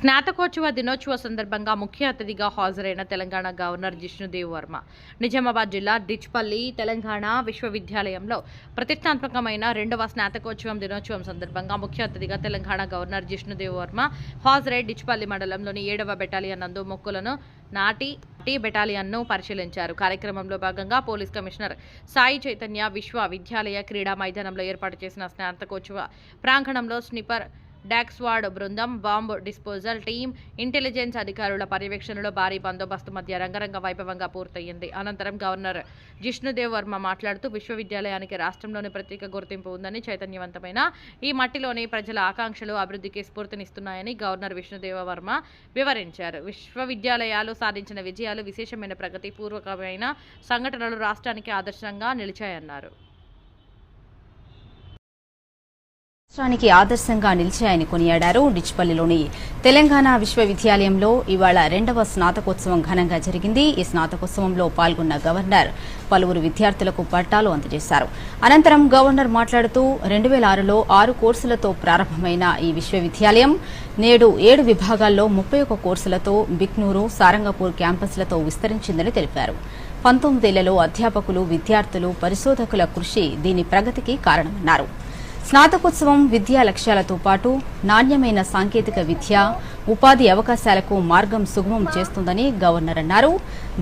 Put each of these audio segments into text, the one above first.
స్నాతకోత్సవ దినోత్సవ సందర్భంగా ముఖ్య అతిథిగా హాజరైన తెలంగాణ గవర్నర్ జిష్ణుదేవ్ వర్మ. నిజామాబాద్ జిల్లా డిచ్పల్లి తెలంగాణ విశ్వవిద్యాలయంలో ప్రతిష్టాత్మకమైన రెండవ స్నాతకోత్సవం దినోత్సవం సందర్భంగా ముఖ్య అతిథిగా తెలంగాణ గవర్నర్ జిష్ణుదేవ్ వర్మ హాజరై డిచ్పల్లి మండలంలోని ఏడవ బెటాలియన్ నందు మొక్కులను నాటి టీ బెటాలియన్ను పరిశీలించారు. కార్యక్రమంలో భాగంగా పోలీస్ కమిషనర్ సాయి చైతన్య విశ్వవిద్యాలయ క్రీడా మైదానంలో ఏర్పాటు చేసిన స్నాతకోత్సవ ప్రాంగణంలో స్నిపర్ డాక్స్వాడ్ బృందం బాంబు డిస్పోజల్ టీం ఇంటెలిజెన్స్ అధికారుల పర్యవేక్షణలో భారీ బందోబస్తు మధ్య రంగరంగ వైభవంగా పూర్తయింది. అనంతరం గవర్నర్ జిష్ణుదేవ్ వర్మ మాట్లాడుతూ విశ్వవిద్యాలయానికి రాష్ట్రంలోని ప్రత్యేక గుర్తింపు ఉందని చైతన్యవంతమైన ఈ మట్టిలోని ప్రజల ఆకాంక్షలు అభివృద్ధికి స్ఫూర్తినిస్తున్నాయని గవర్నర్ విష్ణుదేవ వర్మ వివరించారు. విశ్వవిద్యాలయాలు సాధించిన విజయాలు విశేషమైన ప్రగతి పూర్వకమైన సంఘటనలు రాష్ట్రానికి ఆదర్శంగా నిలిచాయన్నారు. రాష్ట్రానికి ఆదర్శంగా నిలిచాయని కొనియాడారు డిచ్పల్లిలోని తెలంగాణ విశ్వవిద్యాలయంలో ఇవాళ రెండవ స్నాతకోత్సవం ఘనంగా జరిగింది. ఈ స్నాతకోత్సవంలో పాల్గొన్న గవర్నర్ పలువురు విద్యార్థులకు పట్టాలు అందజేశారు. అనంతరం గవర్నర్ మాట్లాడుతూ రెండు వేల ఆరులో ఆరు కోర్సులతో ప్రారంభమైన ఈ విశ్వవిద్యాలయం నేడు ఏడు విభాగాల్లో ముప్పై ఒక్క కోర్సులతో బిక్నూరు సారంగపూర్ క్యాంపస్లతో విస్తరించిందని తెలిపారు. పంతొమ్మిదేళ్ళలో అధ్యాపకులు విద్యార్థులు పరిశోధకుల కృషి దీని ప్రగతికి కారణమన్నారు. స్నాతకోత్సవం విద్యా లక్ష్యాలతో పాటు నాణ్యమైన సాంకేతిక విద్య ఉపాధి అవకాశాలకు మార్గం సుగమం చేస్తుందని గవర్నర్ అన్నారు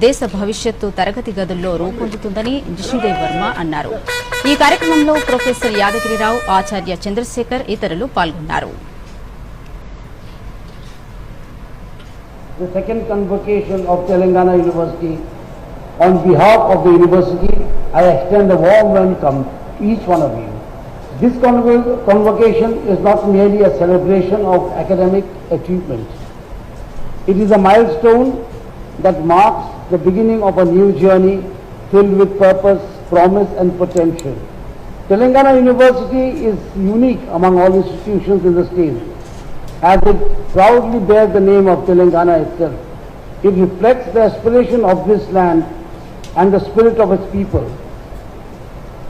దేశ భవిష్యత్తు తరగతి గదుల్లో రూపొందుతుందని జిష్ణుదేవ్ వర్మ అన్నారు ఈ కార్యక్రమంలో ప్రొఫెసర్ యాదగిరిరావు ఆచార్య చంద్రశేఖర్ ఇతరులు పాల్గొన్నారు the second convocation of Telangana University. On behalf of the university, I extend a warm welcome to each one of you. This convo- convocation is not merely a celebration of academic achievement. It is a milestone that marks the beginning of a new journey filled with purpose, promise and potential. Telangana University is unique among all institutions in the state as it proudly bears the name of Telangana itself. It reflects the aspiration of this land and the spirit of its people.